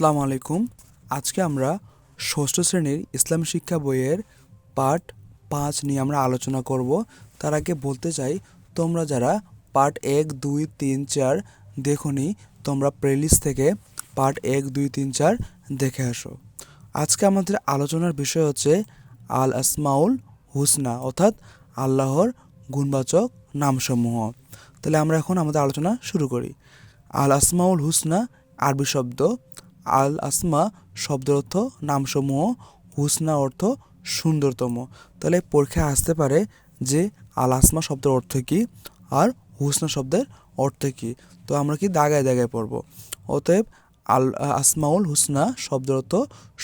আসসালামু আলাইকুম। আজকে আমরা ষষ্ঠ শ্রেণির ইসলাম শিক্ষা বইয়ের পার্ট পাঁচ নিয়ে আমরা আলোচনা করব। তার আগে বলতে চাই, তোমরা যারা পার্ট এক, দুই, তিন, চার দেখোনি, তোমরা প্লেলিস্ট থেকে পার্ট এক, দুই, তিন, চার দেখে আসো। আজকে আমাদের আলোচনার বিষয় হচ্ছে আল আসমাউল হুসনা, অর্থাৎ আল্লাহর গুণবাচক নামসমূহ। তাহলে আমরা এখন আমাদের আলোচনা শুরু করি। আল আসমাউল হুসনা, আরবি শব্দ আল আসমা শব্দের অর্থ নামসমূহ, হুসনা অর্থ সুন্দরতম। তাহলে পরীক্ষায় আসতে পারে যে আল আসমা শব্দের অর্থ কী আর হুসনা শব্দের অর্থ কী। তো আমরা কি দাগায় দাগায় পড়ব? অতএব আল আসমাউল হুসনা শব্দের অর্থ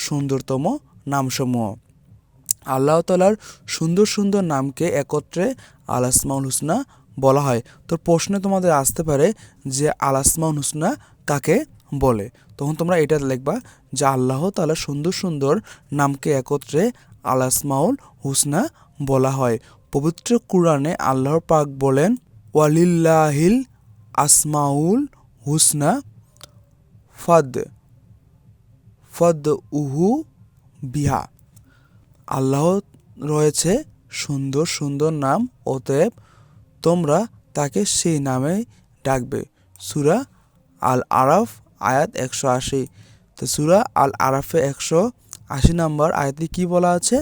সুন্দরতম নামসমূহ। আল্লাহ তালার সুন্দর সুন্দর নামকে একত্রে আল আসমাউল হুসনা বলা হয়। তো প্রশ্নে তোমাদের আসতে পারে যে আল আসমাউল হুসনা কাকে বলে। তখন তোমরা এটা লিখবা যে, আল্লাহ তালা সুন্দর সুন্দর নামকে একত্রে আলাসমাউল হুসনা বলা হয়। পবিত্র কুরআনে আল্লাহর পাক বলেন, ওয়ালিল্লাহিল আসমাউল হুসনা ফাদ ফদ উহু বিহা। আল্লাহ রয়েছে সুন্দর সুন্দর নাম, অতএব তোমরা তাকে সেই নামে ডাকবে। সুরা আল আরাফ আয়াত একশো আশি। তো সুরা আল আরাফে একশো আশি নম্বর আয়াতে কি বলা আছে?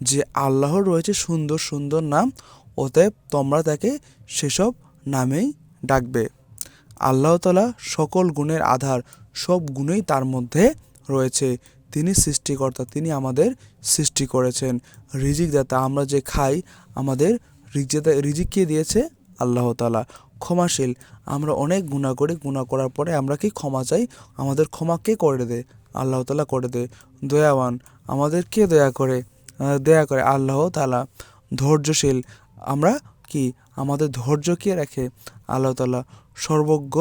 যে আল্লাহর রয়েছে সুন্দর সুন্দর নাম, অতএব তোমরা তাকে সেসব নামেই ডাকবে। আল্লাহ তালা সকল গুণের আধার, সব গুণেই তার মধ্যে রয়েছে। তিনি সৃষ্টিকর্তা, তিনি আমাদের সৃষ্টি করেছেন। রিজিক দাতা, আমরা যে খাই, আমাদের রিজিক রিজিক কে দিয়েছে? আল্লাহ তালা ক্ষমাশীল। আমরা অনেক গুণা করি, গুণা করার পরে আমরা কি ক্ষমা চাই? আমাদের ক্ষমা কে করে দে আল্লাহ তালা করে দে দয়াবান, আমাদের কে দয়া করে? দয়া করে আল্লাহ তালা ধৈর্যশীল, আমরা কি? আমাদের ধৈর্য কে রাখে? আল্লাহ তালা সর্বজ্ঞ,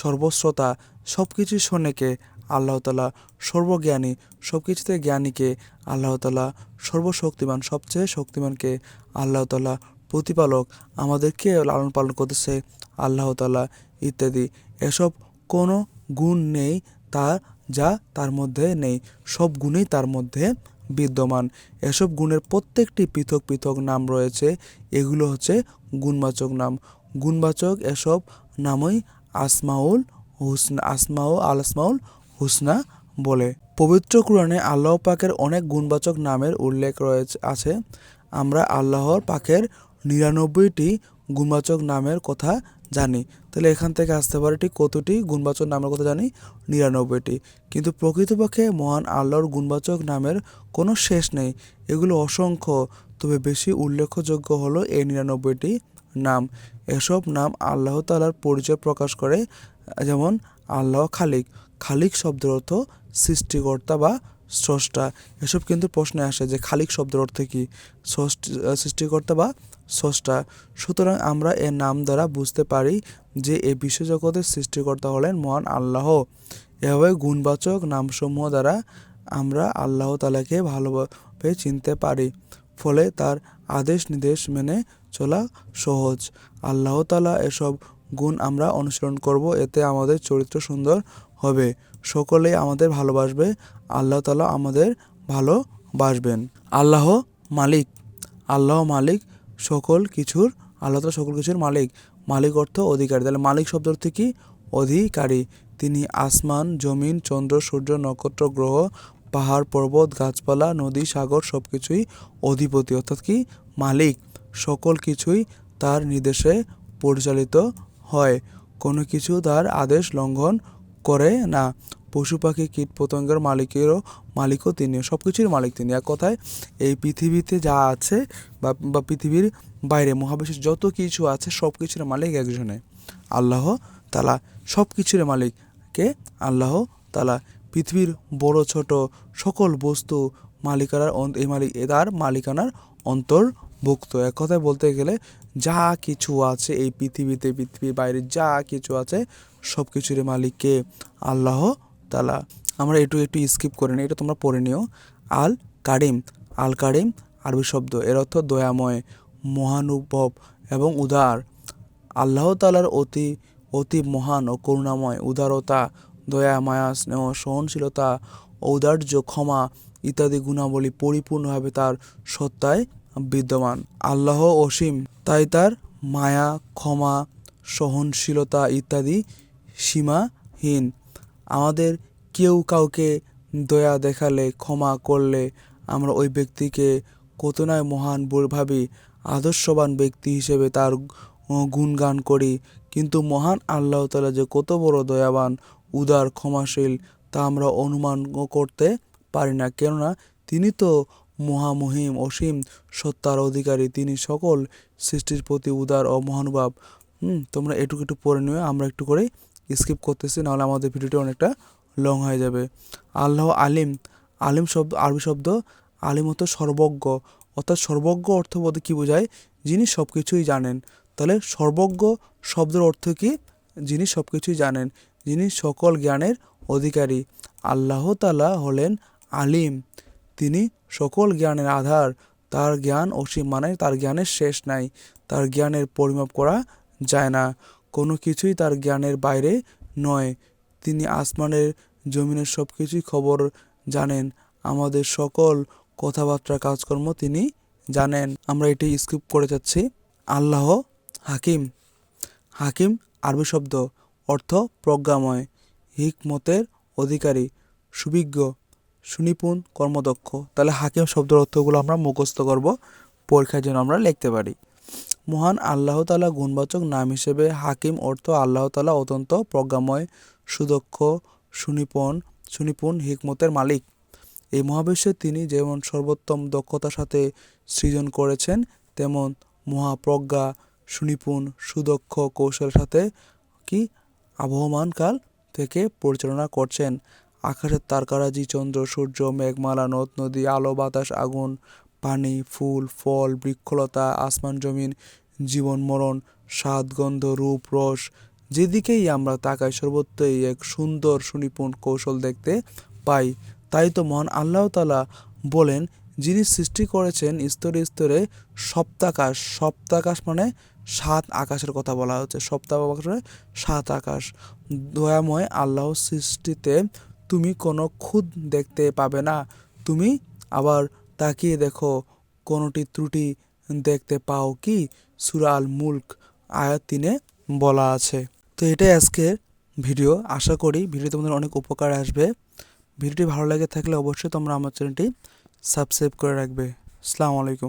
সর্বশ্রোতা সব কিছু শোনে কে? আল্লাহ তালা সর্বজ্ঞানী সব কিছুতে জ্ঞানীকে আল্লাহ তালা সর্বশক্তিমান, সবচেয়ে শক্তিমানকে আল্লাহ তালা প্রতিপালক আমাদেরকে লালন পালন করতেছে, আল্লাহ তালা ইত্যাদি। এসব কোনো গুণ নেই তা যা তার মধ্যে নেই। সব গুণই তার মধ্যে বিদ্যমান। এসব গুণের প্রত্যেকটি পৃথক পৃথক নাম রয়েছে। এগুলো হচ্ছে গুণবাচক নাম। গুণবাচক এসব নামই আসমাউল হুসনা, আসমাউ, আল আসমাউল হুসনা বলে। পবিত্র কোরআনে আল্লাহ পাকের অনেক গুণবাচক নামের উল্লেখ রয়েছে, আছে। আমরা আল্লাহর পাকের নিরানব্বইটি গুণবাচক নামের কথা জানি। তাহলে এখান থেকে আসতে পারে ঠিক কতটি গুণবাচক নামের কথা জানি? নিরানব্বইটি। কিন্তু প্রকৃতপক্ষে মহান আল্লাহর গুণবাচক নামের কোনো শেষ নেই। এগুলো অসংখ্য, তবে বেশি উল্লেখযোগ্য হলো এই নিরানব্বইটি নাম। এসব নাম আল্লাহ তালার পরিচয় প্রকাশ করে, যেমন আল্লাহ খালিক। খালিক শব্দের অর্থ সৃষ্টিকর্তা বা স্রষ্টা। এসব কিন্তু প্রশ্নে আসে যে খালিক শব্দের অর্থ কী? সৃষ্টিকর্তা বা স্রষ্টা। সুতরাং আমরা এর নাম দ্বারা বুঝতে পারি যে এই বিশ্বজগতের সৃষ্টিকর্তা হলেন মহান আল্লাহ। এভাবে গুণবাচক নামসমূহ দ্বারা আমরা আল্লাহ তালাকে ভালোভাবে চিনতে পারি। ফলে তার আদেশ নির্দেশ মেনে চলা সহজ। আল্লাহ তালা এসব গুণ আমরা অনুসরণ করব, এতে আমাদের চরিত্র সুন্দর হবে। সকলেই আমাদের ভালোবাসবে, আল্লাহ তালা আমাদের ভালোবাসবেন। আল্লাহ মালিক। আল্লাহ মালিক সকল কিছুর আল্লাহ সকল কিছুর মালিক। মালিক অর্থ অধিকারী। তাহলে মালিক শব্দ অর্থ কি? অধিকারী। তিনি আসমান, জমিন, চন্দ্র, সূর্য, নক্ষত্র, গ্রহ, পাহাড়, পর্বত, গাছপালা, নদী, সাগর সব কিছুই অধিপতি। অর্থাৎ কি? মালিক। সকল কিছুই তার নির্দেশে পরিচালিত হয়। কোনো কিছু তার আদেশ লঙ্ঘন করে না। পশু পাখি কীট পতঙ্গের মালিকেরও মালিকও তিনি সব কিছুর মালিক তিনি। এক কথায়, এই পৃথিবীতে যা আছে বা বা পৃথিবীর বাইরে, মহাবিশ্বের যত কিছু আছে সব কিছুর মালিক একজনে। আল্লাহ তালা সব কিছুর মালিক কে আল্লাহ তালা পৃথিবীর বড়, ছোট সকল বস্তু মালিকানার এই মালিক, তার মালিকানার অন্তর্ভুক্ত। এক কথায় বলতে গেলে, যা কিছু আছে এই পৃথিবীতে, পৃথিবীর বাইরে যা কিছু আছে সব কিছুর মালিককে আল্লাহ তালা। আমরা একটু একটু স্কিপ করে নিই, এটা তোমরা পড়ে নিও। আল কারিম আল কারিম, আরবি শব্দ। এর অর্থ দয়াময়, মহানুভব এবং উদার। আল্লাহ তালার অতি অতি মহান ও করুণাময় উদারতা, দয়া, মায়া, স্নেহ, সহনশীলতা ঔদার্য ক্ষমা ইত্যাদি গুণাবলী পরিপূর্ণভাবে তার সত্তায় বিদ্যমান। আল্লাহ অসীম, তাই তার মায়া, ক্ষমা, সহনশীলতা ইত্যাদি সীমাহীন। আমাদের কেউ কাউকে দয়া দেখালে, ক্ষমা করলে আমরা ওই ব্যক্তিকে কত নয় মহান ভাবি আদর্শবান ব্যক্তি হিসেবে তার গুণগান করি। কিন্তু মহান আল্লাহ তালা যে কত বড় দয়াবান, উদার, ক্ষমাশীল, তা আমরা অনুমান করতে পারি না। কেননা তিনি তো মহামহিম, অসীম সত্তার অধিকারী। তিনি সকল সৃষ্টির প্রতি উদার ও মহানুভব। হুম, তোমরা এটুকু একটু পড়ে নিও, আমরা একটু করে স্কিপ করতেছি, নাহলে আমাদের ভিডিওটা অনেকটা লং হয়ে যাবে। আল্লাহ আলিম আলিম শব্দ, আরবি শব্দ, আলিম হতো সর্বজ্ঞ। অর্থাৎ সর্বজ্ঞ অর্থ বলতে কী বোঝায়? যিনি সব কিছুই জানেন। তাহলে সর্বজ্ঞ শব্দের অর্থ কি? যিনি সব কিছুই জানেন। যিনি সকল জ্ঞানের অধিকারী। আল্লাহ তাআলা হলেন আলিম। তিনি সকল জ্ঞানের আধার। তার জ্ঞান অসীম মানে তার জ্ঞানের শেষ নাই। তার জ্ঞানের পরিমাপ করা যায় না। কোনো কিছুই তার জ্ঞানের বাইরে নয়। তিনি আসমানের জমিনের সব কিছুই খবর জানেন। আমাদের সকল কথাবার্তা, কাজকর্ম তিনি জানেন। আমরা এটি স্কিপ করে যাচ্ছি। আল্লাহ হাকিম। হাকিম আরবি শব্দ, অর্থ প্রজ্ঞাময়, হিকমতের অধিকারী, সুবিজ্ঞ, সুনিপুণ, কর্মদক্ষ। তাহলে হাকিম শব্দের অর্থগুলো আমরা মুখস্থ করব। পরীক্ষার জন্য আমরা লিখতে পারি। মহান আল্লাহ তাআলা গুণবাচক নাম হিসেবে হাকিম অর্থ আল্লাহ তাআলা অত্যন্ত প্রজ্ঞাময়, সুদক্ষ, সুনিপুণ সুনিপুণ হিকমতের মালিক। এই মহাবিশ্বে তিনি যেমন সর্বোত্তম দক্ষতার সাথে সৃজন করেছেন, তেমন মহাপ্রজ্ঞা, সুনিপুণ, সুদক্ষ কৌশলের সাথে কি আবহমানকাল থেকে পরিচালনা করছেন। আকাশের তারকারাজি, চন্দ্র, সূর্য, মেঘমালা, নদ, নদী, আলো, বাতাস, আগুন পানি, ফুল, ফল, বৃক্ষলতা, আসমান, জমিন, জীবন, মরণ স্বাদ গন্ধ রূপ, রস, যেদিকেই আমরা তাকাই, সর্বত্রই এক সুন্দর সুনিপুণ কৌশল দেখতে পাই। তাই তো মহান আল্লাহ তাআলা বলেন, যিনি সৃষ্টি করেছেন স্তরে স্তরে সপ্তাকাশ সপ্তাকাশ মানে সাত আকাশের কথা বলা হচ্ছে, সপ্তাহ সাত আকাশ। দয়াময় আল্লাহ সৃষ্টিতে তুমি কোনো খুদ দেখতে পাবে না, তুমি আবার তাকিয়ে দেখো, কোনোটি ত্রুটি দেখতে পাও কি? সুরাল মুল্ক আয়াত তিনে বলা আছে। তো এটাই আজকের ভিডিও। আশা করি ভিডিও তোমাদের অনেক উপকার আসবে। ভিডিওটি ভালো লাগে থাকলে অবশ্যই তোমরা আমার চ্যানেলটি সাবস্ক্রাইব করে রাখবে। আসসালামু আলাইকুম।